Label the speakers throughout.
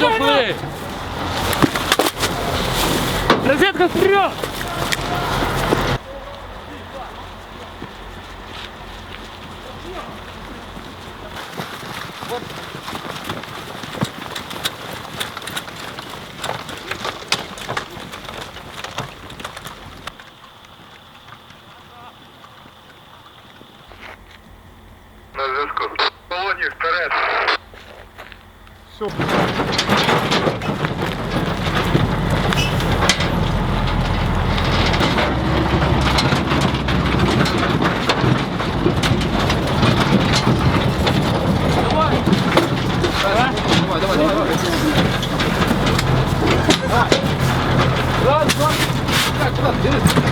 Speaker 1: пошли! Розетка вперед!
Speaker 2: На зв'язку. Полоні вперед. Все.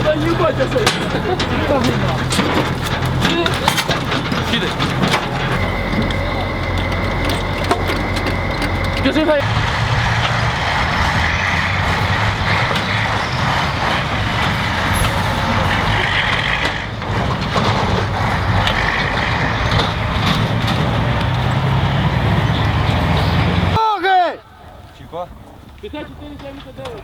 Speaker 1: Да ебать, я Держи, Гай.
Speaker 3: Ноги!
Speaker 1: 54-79.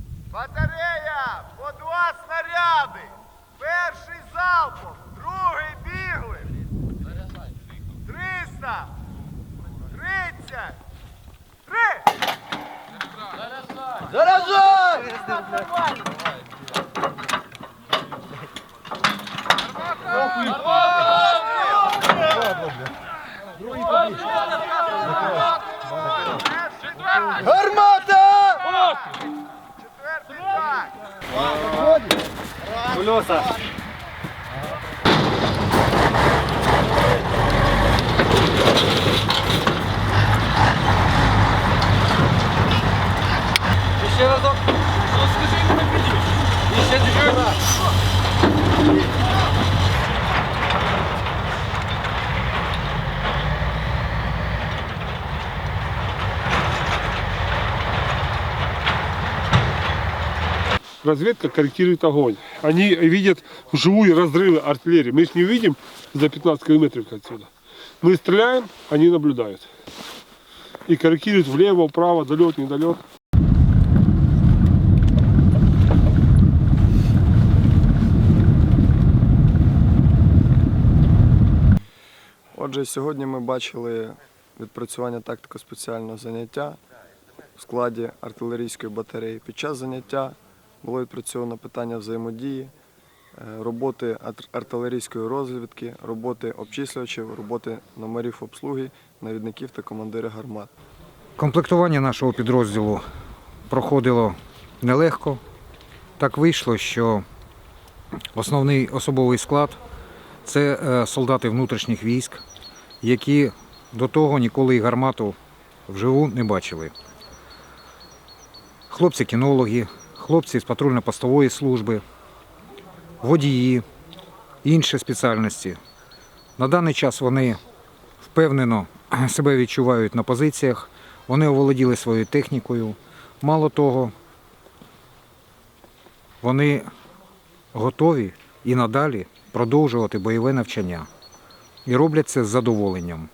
Speaker 2: Батарея по два снаряди. Перший залпом, другий бігли. 300. 30. Три.
Speaker 3: Заражай! Гармата!
Speaker 2: Так.
Speaker 4: Ще разок. Скажи мені ще чуть-чуть.
Speaker 5: разведка корректирует огонь. Они видят вживую разрывы артиллерии. Мы их не видим за 15 километров отсюда. Мы стреляем, они наблюдают. И корректируют влево, вправо, долет, недолет.
Speaker 6: Отже, сьогодні ми бачили відпрацювання тактико-спеціального заняття в складі артилерійської батареї. Під час заняття було відпрацьовано питання взаємодії, е, роботи артилерійської розвідки, роботи обчислювачів, роботи номерів обслуги, навідників та командирів гармат.
Speaker 7: Комплектування нашого підрозділу проходило нелегко. Так вийшло, що основний особовий склад це е, солдати внутрішніх військ, які до того ніколи і гармату вживу не бачили. Хлопці-кінологи, хлопці з патрульно-постової служби, водії, інші спеціальності. На даний час вони впевнено себе відчувають на позиціях, вони оволоділи своєю технікою. Мало того, вони готові і надалі продовжувати бойове навчання. І роблять це з задоволенням.